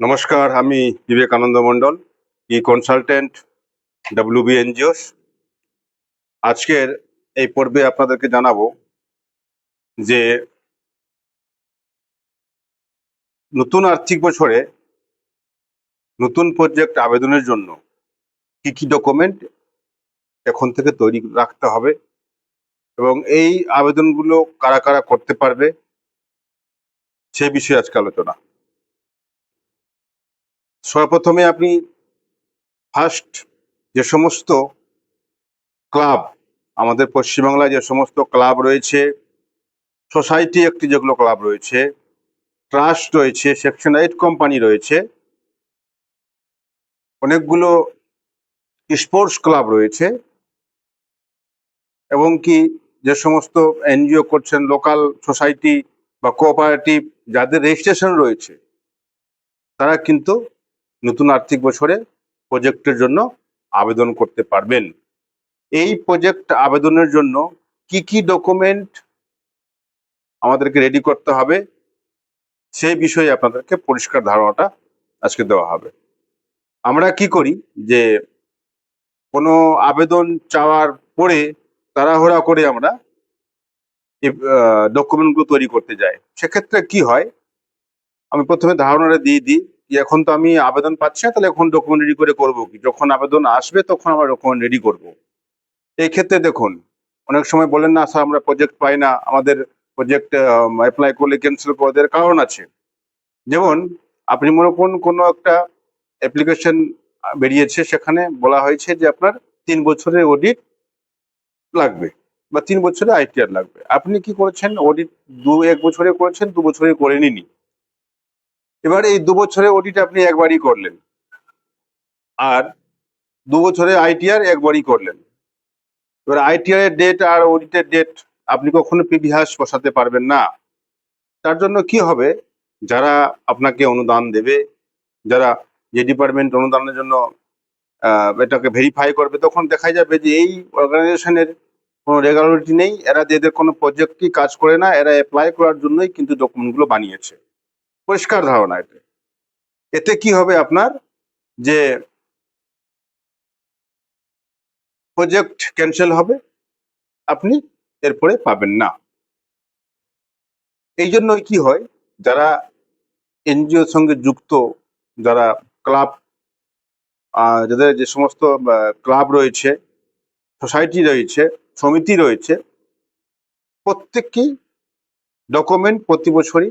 নমস্কার, আমি বিবেকানন্দ মণ্ডল ই কনসালটেন্ট ডাব্লিউবি এনজিওস আজকের এই পর্বে আপনাদেরকে জানাব যে নতুন আর্থিক বছরে নতুন প্রজেক্ট আবেদনের জন্য কি কি ডকুমেন্ট এখন থেকে তৈরি রাখতে হবে এবং এই আবেদনগুলো কারা কারা করতে পারবে সে বিষয়ে আজকে আলোচনা। সর্বপ্রথমে আপনি ফার্স্ট যে সমস্ত ক্লাব আমাদের পশ্চিমবাংলায় যে সমস্ত ক্লাব রয়েছে সোসাইটি একটি যেগুলো ক্লাব রয়েছে ট্রাস্ট রয়েছে সেকশন এইট কোম্পানি রয়েছে, অনেকগুলো স্পোর্টস ক্লাব রয়েছে, এবং কি যে সমস্ত এনজিও করছেন লোকাল সোসাইটি বা কোঅপারেটিভ যাদের রেজিস্ট্রেশন রয়েছে, তারা কিন্তু নতুন আর্থিক বছরে প্রজেক্টের জন্য আবেদন করতে পারবেন। এই প্রজেক্ট আবেদনের জন্য কি কি ডকুমেন্ট আমাদেরকে রেডি করতে হবে, সেই বিষয়ে আপনাদেরকে পরিষ্কার ধারণাটা আজকে দেওয়া হবে। আমরা কি করি যে কোনো আবেদন চাওয়ার পরে তাড়াহুড়া করে আমরা ডকুমেন্টগুলো তৈরি করতে যাই। সেক্ষেত্রে কি হয়, আমি প্রথমে ধারণাটা দিয়ে দিই এখন তো আমি আবেদন পাচ্ছি না, তাহলে এখন ডকুমেন্ট রেডি করে করব কি? যখন আবেদন আসবে, তখন আমরা ডকুমেন্ট রেডি করব। এই ক্ষেত্রে দেখুন, অনেক সময় বলেন না, স্যার, আমরা প্রজেক্ট পাই না, আমাদের প্রজেক্ট অ্যাপ্লাই করলে ক্যান্সেল করে দেওয়ার কারণ আছে। যেমন, আপনি মনে করুন, কোনো একটা অ্যাপ্লিকেশন বেরিয়েছে, সেখানে বলা হয়েছে যে আপনার তিন বছরের অডিট লাগবে বা তিন বছরে আইটিআর লাগবে। আপনি কি করেছেন? অডিট দু এক বছরে করেছেন, দু বছরে করে নিনি এবার এই দু অডিট আপনি একবারই করলেন। আর দু বছরে আইটিআর একবারই করলেন। এবার আইটিআর এর ডেট আর অডিটের ডেট আপনি কখনো পিভিহাস বসাতে পারবেন না। তার জন্য কি হবে? যারা আপনাকে অনুদান দেবে, যারা যে ডিপার্টমেন্ট অনুদানের জন্য এটাকে ভেরিফাই করবে, তখন দেখা যাবে যে এই অর্গানাইজেশনের কোনো রেগুলারিটি নেই। এরা যে এদের কোনো প্রজেক্টই কাজ করে না, এরা অ্যাপ্লাই করার জন্যই কিন্তু ডকুমেন্টগুলো বানিয়েছে। পরিষ্কার ধারণা এতে এতে কি হবে আপনার? যে প্রজেক্ট ক্যান্সেল হবে, আপনি এরপরে পাবেন না। এই জন্যই কি হয়, যারা এনজিওর সঙ্গে যুক্ত, যারা ক্লাব যাদের যে সমস্ত ক্লাব রয়েছে, সোসাইটি রয়েছে, সমিতি রয়েছে, প্রত্যেককেই ডকুমেন্ট প্রতি বছরই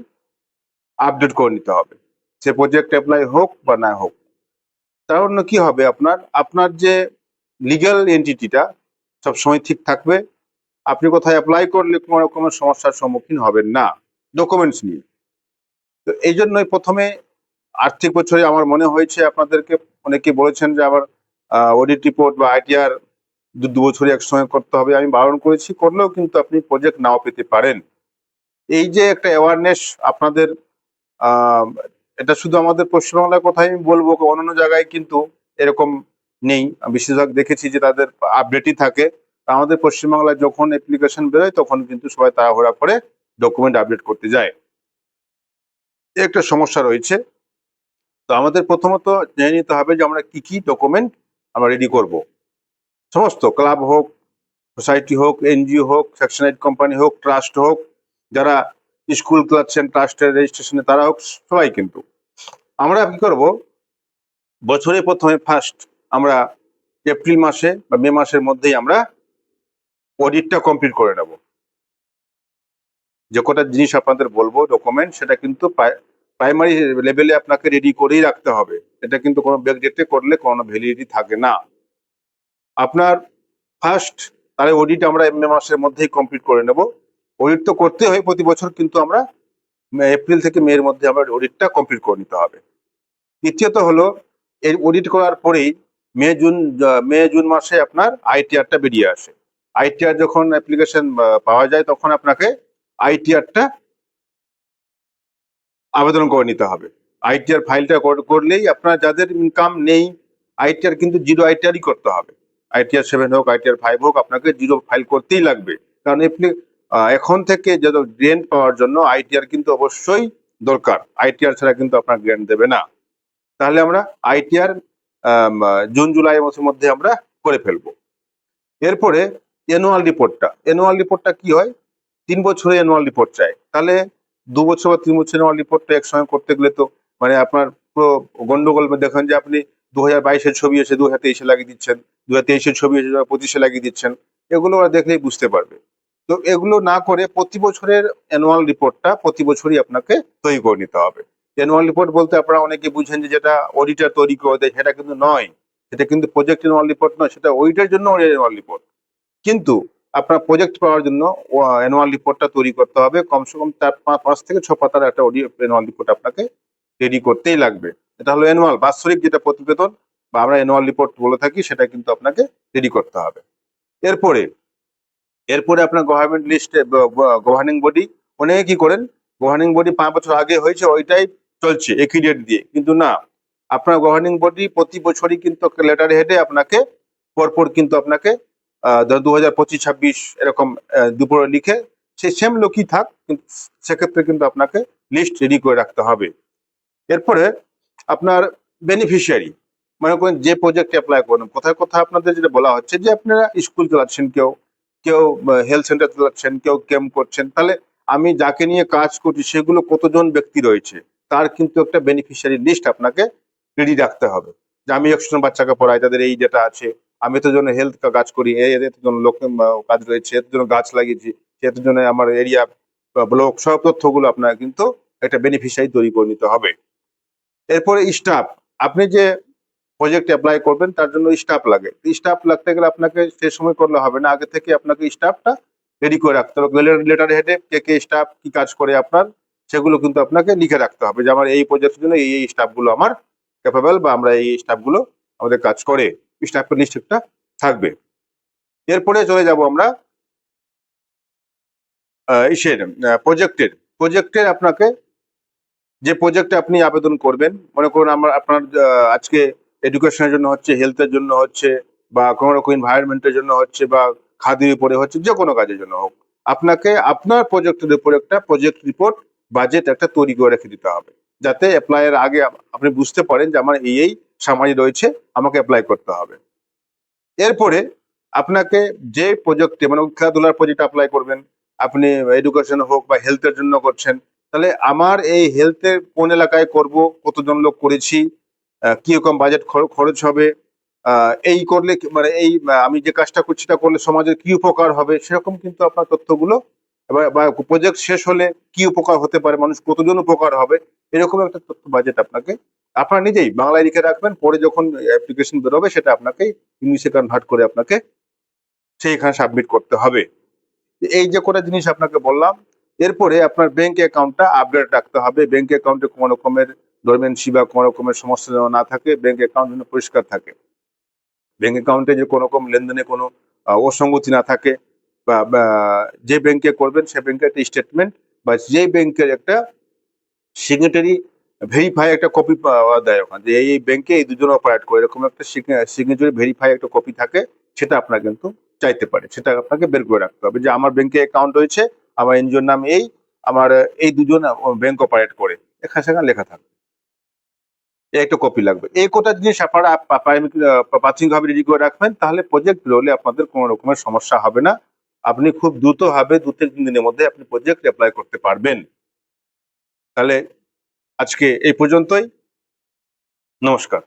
আপডেট করে নিতে হবে। সে প্রজেক্ট অ্যাপ্লাই হোক বা না হোক। তার জন্য কি হবে আপনার? আপনার যে লিগ্যাল এন্টিটিটা সবসময় ঠিক থাকবে। আপনি কোথায় অ্যাপ্লাই করলে কোনো রকমের সমস্যার সম্মুখীন হবেন না। ডকুমেন্টস নিয়ে। তো এই জন্যই প্রথমে আর্থিক বছরে আমার মনে হয়েছে আপনাদেরকে অনেকে বলেছেন যে আবার অডিট রিপোর্ট বা আইটিআর দু দু বছরে একসঙ্গে করতে হবে। আমি বারণ করেছি, করলেও কিন্তু আপনি প্রজেক্ট নাও পেতে পারেন। এই যে একটা অ্যাওয়ারনেস আপনাদের এটা শুধু আমাদের পশ্চিমবাংলার কথাই আমি বলব, অন্যান্য জায়গায় কিন্তু এরকম নেই। বেশিরভাগ দেখেছি যে তাদের আপডেটই থাকে। আমাদের পশ্চিমবাংলায় যখন অ্যাপ্লিকেশন বেরোয়, তখন কিন্তু সবাই তাড়াহুড়া করে ডকুমেন্ট আপডেট করতে যায়। একটা সমস্যা রয়েছে। তো আমাদের প্রথমত জেনে নিতে হবে যে আমরা কি কি ডকুমেন্ট আমরা রেডি করব। সমস্ত ক্লাব হোক সোসাইটি হোক এনজিও হোক সেকশন কোম্পানি হোক ট্রাস্ট হোক, যারা স্কুল ক্লাচ্ছেন ট্রাস্টের রেজিস্ট্রেশনে, তারা হোক, সবাই কিন্তু। আমরা কি করব? বছরে প্রথমে ফার্স্ট আমরা এপ্রিল মাসে বা মে মাসের মধ্যেই আমরা অডিটটা কমপ্লিট করে নেব। যে কটা জিনিস আপনাদের বলব ডকুমেন্ট সেটা কিন্তু প্রাইমারি লেভেলে আপনাকে রেডি করেই রাখতে হবে। এটা কিন্তু কোনো ব্যাকডেটে করলে কোনো ভ্যালিডিটি থাকে না। আপনার ফার্স্ট তাহলে অডিট আমরা মে মাসের মধ্যেই কমপ্লিট করে নেব। অডিট তো করতে হয় প্রতি বছর, কিন্তু আমরা এপ্রিল থেকে মে এর মধ্যে আমরা অডিটটা কমপ্লিট করে নিতে হবে। দ্বিতীয়ত হলো, এই অডিট করার পরেই মে জুন মে জুন মাসে আপনার আইটিআরটা বেরিয়ে আসে। আইটিআর যখন অ্যাপ্লিকেশন পাওয়া যায়, তখন আপনাকে আইটিআরটা আবেদন করে নিতে হবে। আইটিআর ফাইলটা করলেই আপনার যাদের ইনকাম নেই আইটিআর কিন্তু জিরো আইটিআরই করতে হবে। আইটিআর সেভেন হোক আইটিআর ফাইভ হোক, আপনাকে জিরো ফাইল করতেই লাগবে। কারণ এখন থেকে যত গ্রেন্ট পাওয়ার জন্য আইটিআর কিন্তু অবশ্যই দরকার। আইটিআর ছাড়া কিন্তু আপনার গ্রেন্ট দেবে না। তাহলে আমরা আইটিআর জুন, জুলাই মাসের মধ্যে আমরা করে ফেলব। এরপরে অ্যানুয়াল রিপোর্টটা অ্যানুয়াল রিপোর্টটা কি হয়? তিন বছরে অ্যানুয়াল রিপোর্ট চাই। তাহলে দু বছর বা তিন বছর অ্যানুয়াল রিপোর্টটা একসঙ্গে করতে গেলে তো মানে আপনার পুরো গন্ডগোল দেখেন যে আপনি দু হাজার বাইশের ছবি এসে দু হাজার তেইশে লাগিয়ে দিচ্ছেন দু হাজার তেইশের ছবি এসে পঁচিশে লাগিয়ে দিচ্ছেন। এগুলো ওরা দেখলেই বুঝতে পারবে। তো এগুলো না করে প্রতি বছরের অ্যানুয়াল রিপোর্টটা প্রতি বছরই আপনাকে তৈরি করে নিতে হবে। অ্যানুয়াল রিপোর্ট বলতে আপনারা অনেকে বুঝেন যে যেটা অডিটার তৈরি করে দেয়, সেটা কিন্তু নয়। সেটা কিন্তু প্রজেক্ট অ্যানুয়াল রিপোর্ট নয়, সেটা ওইটার জন্য অ্যানুয়াল রিপোর্ট কিন্তু আপনার প্রজেক্ট পাওয়ার জন্য অ্যানুয়াল রিপোর্টটা তৈরি করতে হবে। কমসে কম চার পাঁচ থেকে ছ পাতার একটা অ্যানুয়াল রিপোর্ট আপনাকে রেডি করতেই লাগবে। এটা হলো অ্যানুয়াল বাৎসরিক যেটা প্রতিবেদন, বা আমরা অ্যানুয়াল রিপোর্ট বলে থাকি, সেটা কিন্তু আপনাকে রেডি করতে হবে। এরপরে এরপরে আপনার গভর্নমেন্ট লিস্টে গভর্নিং বডি অনেকে কি করেন। গভর্নিং বডি পাঁচ বছর আগে হয়েছে, ওইটাই চলছে একই ডেট দিয়ে। কিন্তু না, আপনার গভর্নিং বডি প্রতি বছরই কিন্তু লেটার হেডে আপনাকে, পরপর কিন্তু আপনাকে দু হাজার পঁচিশ, ছাব্বিশ এরকম দুপুরে লিখে, সে সেম লোকই থাক, কিন্তু সেক্ষেত্রে কিন্তু আপনাকে লিস্ট রেডি করে রাখতে হবে। এরপরে আপনার বেনিফিশিয়ারি মনে করেন যে প্রজেক্টে অ্যাপ্লাই করবেন। কোথায় কোথায় আপনাদের যেটা বলা হচ্ছে যে আপনারা স্কুল চালাচ্ছেন কেউ কেউ হেলথ সেন্টার চালাচ্ছেন কেউ ক্যাম্প করছেন, তাহলে আমি যাকে নিয়ে কাজ করছি, সেগুলো কতজন ব্যক্তি রয়েছে, তার কিন্তু একটা বেনিফিশিয়ারি লিস্ট আপনাকে রেডি রাখতে হবে। যে আমি একশো বাচ্চাকে পড়াই, তাদের এই যেটা আছে, আমি তো জন্য হেলথ কাজ করি এই এত জন লোক কাজ রয়েছে, এত জন গাছ লাগিয়েছি এত জন্য আমার এরিয়া ব্লক সব তথ্যগুলো আপনার কিন্তু একটা বেনিফিশিয়ারি তৈরি করে নিতে হবে। এরপরে স্টাফ আপনি যে প্রজেক্ট অ্যাপ্লাই করবেন, তার জন্য স্টাফ লাগে। স্টাফ লাগতে গেলে আপনাকে সে সময় করলে হবে না। আগে থেকে আপনাকে স্টাফটা রেডি করে রাখতে হবে। লেটার হেডে কে কে স্টাফ কি কাজ করে আপনার, সেগুলো কিন্তু আপনাকে লিখে রাখতে হবে যে আমার এই প্রজেক্টের জন্য এই এই স্টাফগুলো আমার ক্যাপেবল বা আমরা এই স্টাফগুলো আমাদের কাজ করে। স্টাফের লিস্ট থাকবে। এরপরে চলে যাব আমরা ইসের প্রজেক্টের প্রজেক্টের আপনাকে যে প্রজেক্টে আপনি আবেদন করবেন, মনে করুন আমার, আপনার আজকে এডুকেশনের জন্য হচ্ছে হেলথের জন্য হচ্ছে, বা কোনো রকম এনভায়রনমেন্টের জন্য হচ্ছে, বা খাদির উপরে হচ্ছে, যে কোনো কাজের জন্য হোক, আপনাকে আপনার প্রজেক্টের উপর একটা প্রজেক্ট রিপোর্ট বাজেট একটা তৈরি করে রেখে দিতে হবে। যাতে অ্যাপ্লাইয়ের আগে আপনি বুঝতে পারেন যে আমার এই এই সামাজিক রয়েছে, আমাকে অ্যাপ্লাই করতে হবে। এরপরে আপনাকে যে প্রজেক্টে মানে খেলাধুলার প্রজেক্ট অ্যাপ্লাই করবেন, আপনি এডুকেশন হোক বা হেলথের জন্য করছেন, তাহলে আমার এই হেলথের কোন এলাকায় করব, কতজন লোক করেছি আহ, কি রকম বাজেট খরচ হবে? এই করলে মানে এই আমি যে কাজটা করছি তা করলে সমাজের কি উপকার হবে? সেরকম কিন্তু আপনার তথ্যগুলো বা প্রজেক্ট শেষ হলে কি উপকার হতে পারে? মানুষ কতজন উপকার হবে? এরকম একটা তথ্য বাজেট আপনাকে আপনার নিজেই বাংলায় লিখে রাখবেন পরে যখন অ্যাপ্লিকেশন বেরোবে সেটা আপনাকে ইংলিশে কনভার্ট করে আপনাকে সেইখানে সাবমিট করতে হবে। এই যে কটা জিনিস আপনাকে বললাম এরপরে আপনার ব্যাংক অ্যাকাউন্টটা আপডেট রাখতে হবে। ব্যাংক অ্যাকাউন্টে কোনো রকমের ডরমেন্সি বা কোনো রকমের সমস্যা যেন না থাকে ব্যাংক অ্যাকাউন্ট যেন পরিষ্কার থাকে। ব্যাংক অ্যাকাউন্টে যে কোনো রকম লেনদেনে কোনো অসঙ্গতি না থাকে বা বা, যে ব্যাংকে করবেন সে ব্যাংকের একটা স্টেটমেন্ট বা যে ব্যাংকের একটা সিগনেটারি ভেরিফাই একটা কপি দেয় ওখানে। যে এই ব্যাংকে এই দুজন অপারেট করে, এরকম একটা সিগনেচারি ভেরিফাই একটা কপি থাকে, সেটা আপনার কিন্তু চাইতে পারে, সেটা আপনাকে বের করে রাখতে হবে। যে আমার ব্যাংকে অ্যাকাউন্ট রয়েছে আমার এনজিওর নাম এই, আমার, এই দুজন ব্যাংক অপারেট করে। এখানে সেখানে লেখা থাকবে। একটা কপি লাগবে। এই কটা জিনিস আপনারা প্রাথমিকভাবে রেডি করে রাখবেন, তাহলে প্রজেক্ট বেরোলে আপনাদের কোনো রকমের সমস্যা হবে না। আপনি খুব দ্রুত হবে দু থেকে তিন দিনের মধ্যে আপনি প্রজেক্ট অ্যাপ্লাই করতে পারবেন। তাহলে আজকে এই পর্যন্তই। নমস্কার।